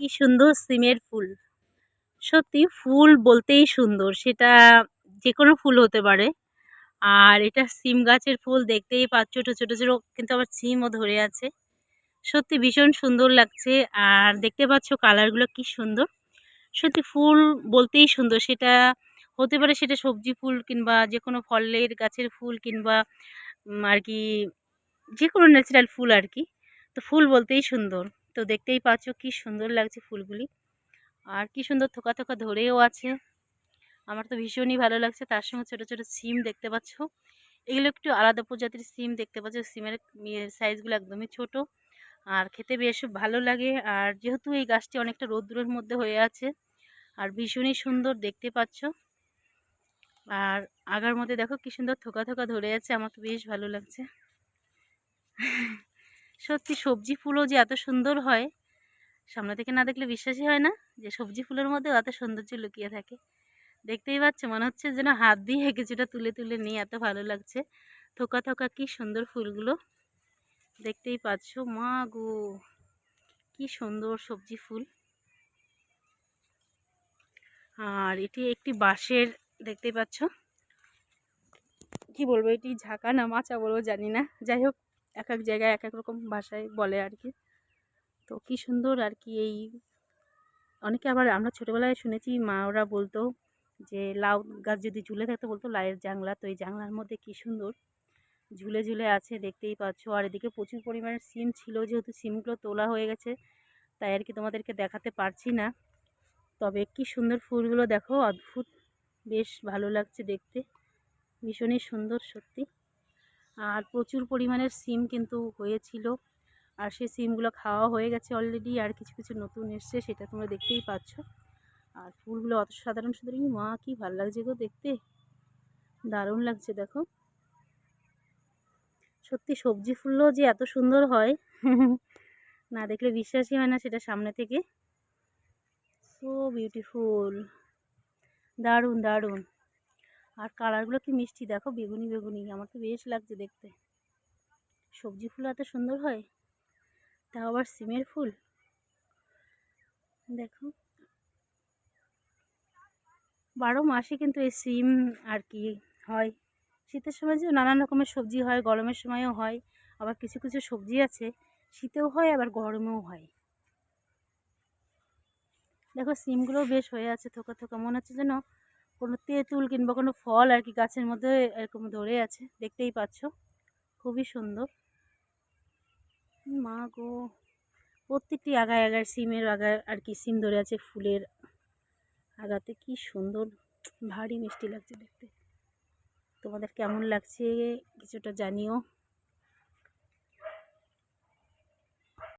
কি সুন্দর সিমের ফুল। সত্যি ফুল বলতেই সুন্দর, সেটা যে কোনো ফুল হতে পারে। আর এটা সিম গাছের ফুল, দেখতেই পাচ্ছ ছোটো ছোটো ছোটো, কিন্তু আবার সিমও ধরে আছে। সত্যি ভীষণ সুন্দর লাগছে, আর দেখতে পাচ্ছ কালারগুলো কি সুন্দর। সত্যি ফুল বলতেই সুন্দর, সেটা হতে পারে সেটা সবজি ফুল কিংবা যে কোনো ফলের গাছের ফুল কিংবা আর কি যে কোনো ন্যাচারাল ফুল আর কি। তো ফুল বলতেই সুন্দর। তো দেখতেই পাচ্ছ কি সুন্দর লাগছে ফুলগুলি। আর কি সুন্দর থোকা থোকা ধরেও আছে। আমার তো ভীষণই ভালো লাগছে। তার সঙ্গে ছোটো ছোটো সিম দেখতে পাচ্ছ। এগুলো একটু আলাদা প্রজাতির সিম দেখতে পাচ্ছ। সিমের সাইজগুলো একদমই ছোট। আর খেতে বেশ ভালো লাগে। আর যেহেতু এই গাছটি অনেকটা রৌদ্রের মধ্যে হয়ে আছে, আর ভীষণই সুন্দর দেখতে পাচ্ছ। আর আগার মধ্যে দেখো কি সুন্দর থোকা থোকা ধরে আছে। আমার তো বেশ ভালো লাগছে। সত্যি সবজি ফুলও যে এত সুন্দর হয়, সামনে থেকে না দেখলে বিশ্বাসই হয় না যে সবজি ফুলের মধ্যেও এত সৌন্দর্য লুকিয়ে থাকে। দেখতেই পাচ্ছ, মনে হচ্ছে যেন হাত দিয়ে কিছুটা তুলে তুলে নিয়ে এত ভালো লাগছে। থোকা থোকা কি সুন্দর ফুলগুলো দেখতেই পাচ্ছ। মা গো, কি সুন্দর সবজি ফুল। আর এটি একটি বাঁশের, দেখতেই পাচ্ছ। কি বলব, এটি ঝাঁকা না মাচা বলব, জানি না। যাই হোক এক এক জায়গায় এক এক রকম ভাষায় বলে আর কি তো কি সুন্দর আর কি এই অনেকে আবার আমরা ছোটোবেলায় শুনেছি, মা ওরা বলতো যে, লাউ গাছ যদি ঝুলে থাকতো, বলতো, লাউয়ের জাংলা তো এই জাংলার মধ্যে কি সুন্দর ঝুলে ঝুলে আছে, দেখতেই পাচ্ছ। আর এদিকে প্রচুর পরিমাণে সিম ছিল, যেহেতু সিমগুলো তোলা হয়ে গেছে, তাই আর কি তোমাদেরকে দেখাতে পারছি না। তবে কি সুন্দর ফুলগুলো, দেখো, অদ্ভুত। বেশ ভালো লাগছে দেখতে। ভীষণই সুন্দর, সত্যি। আর প্রচুর পরিমাণের সিম কিন্তু হয়েছিল। আর সেই সিমগুলো খাওয়া হয়ে গেছে অলরেডি আর কিছু কিছু নতুন এসছে, সেটা তোমরা দেখতেই পাচ্ছ। আর ফুলগুলো অত সাধারণ সাধারণ মা কি ভালো লাগছে গো দেখতে। দারুণ লাগছে দেখো। সত্যি সবজি ফুলও যে এত সুন্দর হয়, না দেখলে বিশ্বাসই হয় না সেটা সামনে থেকে। সো বিউটিফুল দারুণ দারুণ। আর কালারগুলো কি মিষ্টি? দেখো, বেগুনি বেগুনি। আমার তো বেশ লাগছে দেখতে। সবজি ফুল এত সুন্দর হয়? তাও আবার সিমের ফুল? দেখো। বারো মাসে কিন্তু এই সিম আর কি হয়। শীতের সময় যে নানান রকমের সবজি হয়, গরমের সময়ও হয়, আবার কিছু কিছু সবজি আছে, শীতেও হয়, আবার গরমেও হয়। দেখো, সিমগুলোও বেশ হয়ে আছে, থোকা থোকা। মনে হচ্ছে যেন কোনো তেঁতুল কিংবা কোনো ফল আর কি গাছের মধ্যে এরকম ধরে আছে, দেখতেই পাচ্ছ। খুবই সুন্দর। মা গো, প্রত্যেকটি আগায় আগায় সিমের আগায় আর কি সিম ধরে আছে ফুলের আগাতে, কি সুন্দর, ভারী মিষ্টি লাগছে দেখতে। তোমাদের কেমন লাগছে কিছুটা জানিও।